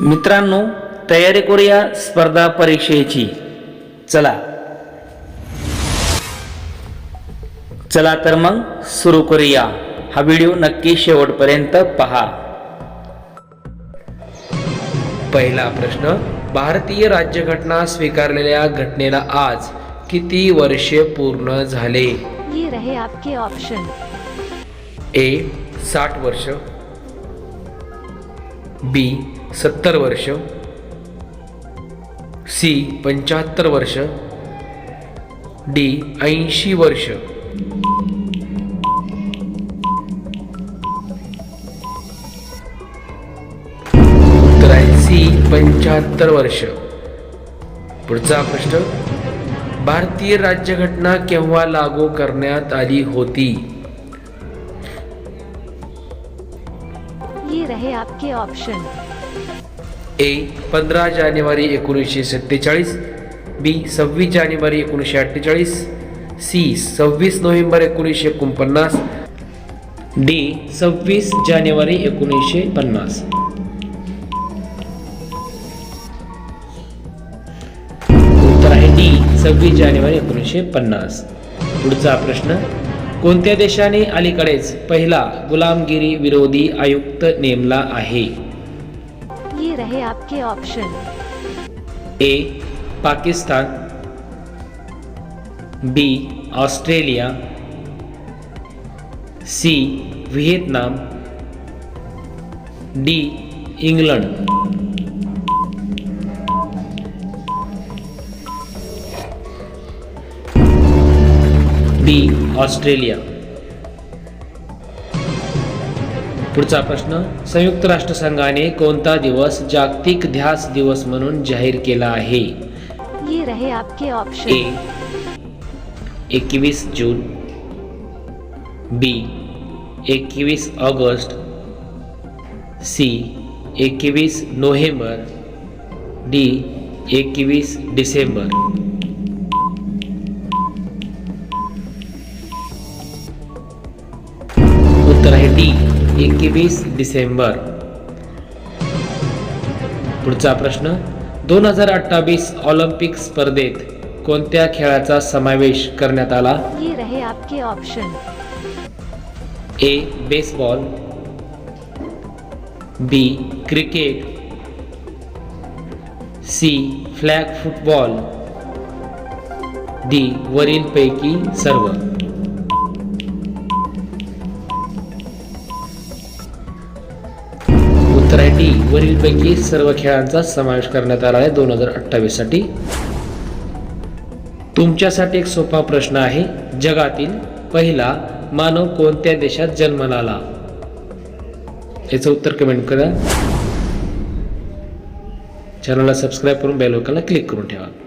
मित्रांनो तयारी करूया स्पर्धा परीक्षेची. चला. चला तर मग सुरू करूया. हा व्हिडिओ नक्की शेवटपर्यंत पहा. पहिला प्रश्न भारतीय राज्यघटना स्वीकारलेल्या घटनेला आज किती वर्षे पूर्ण झाले? ये रहे आपके ऑप्शन ए साठ वर्ष. बी सत्तर वर्ष सी पंच्याहत्तर वर्ष डी ऐंशी वर्ष. उत्तर आहे सी पंच्याहत्तर वर्ष. पुढचा प्रश्न भारतीय राज्यघटना केव्हा लागू करण्यात आली होती? ये रहे आपके ऑप्शन ए पंधरा जानेवारी एकोणीसशे सत्तेचाळीस बी सव्वीस जानेवारी एकोणीसशे अठ्ठेचाळीस सी सव्वीस नोव्हेंबर एकोणीसशे एकोणपन्नास डी सव्वीस जानेवारी एकोणीसशे पन्नास. उत्तर आहे डी सव्वीस जानेवारी एकोणीसशे पन्नास. पुढचा प्रश्न कोणत्या देशाने अलीकडेच पहिला गुलामगिरी विरोधी आयुक्त नेमला आहे? ये रहे आपके option A Pakistan. B Australia. C Vietnam. D England. D Australia. पुढचा प्रश्न संयुक्त राष्ट्रसंघाने कोणता दिवस जागतिक ध्यास दिवस म्हणून जाहीर केला आहे? ये रहे आपके ए ऑप्शन एकवीस जून बी एकवीस ऑगस्ट सी एकवीस नोव्हेंबर डी एकवीस डिसेंबर. उत्तर आहे डी. एकवीस डिसेंबर. पुढचा प्रश्न दोन हजार अठ्ठावीस ऑलिम्पिक स्पर्धेत कोणत्या खेळाचा समावेश करण्यात आला? ये रहे आपके option A baseball B cricket C flag football D वरीलपैकी सर्व. उत्तर डी वरीलपैकी सर्व खेळांचा समावेश करण्यात आला आहे दोन हजार अठ्ठावीससाठी. तुमच्यासाठी एक सोपा प्रश्न आहे जगातील पहिला मानव कोणत्या देशात जन्माला आला? याचं उत्तर कमेंट करा. चॅनलला सबस्क्राईब करून बेल आयकॉनला क्लिक करून ठेवा.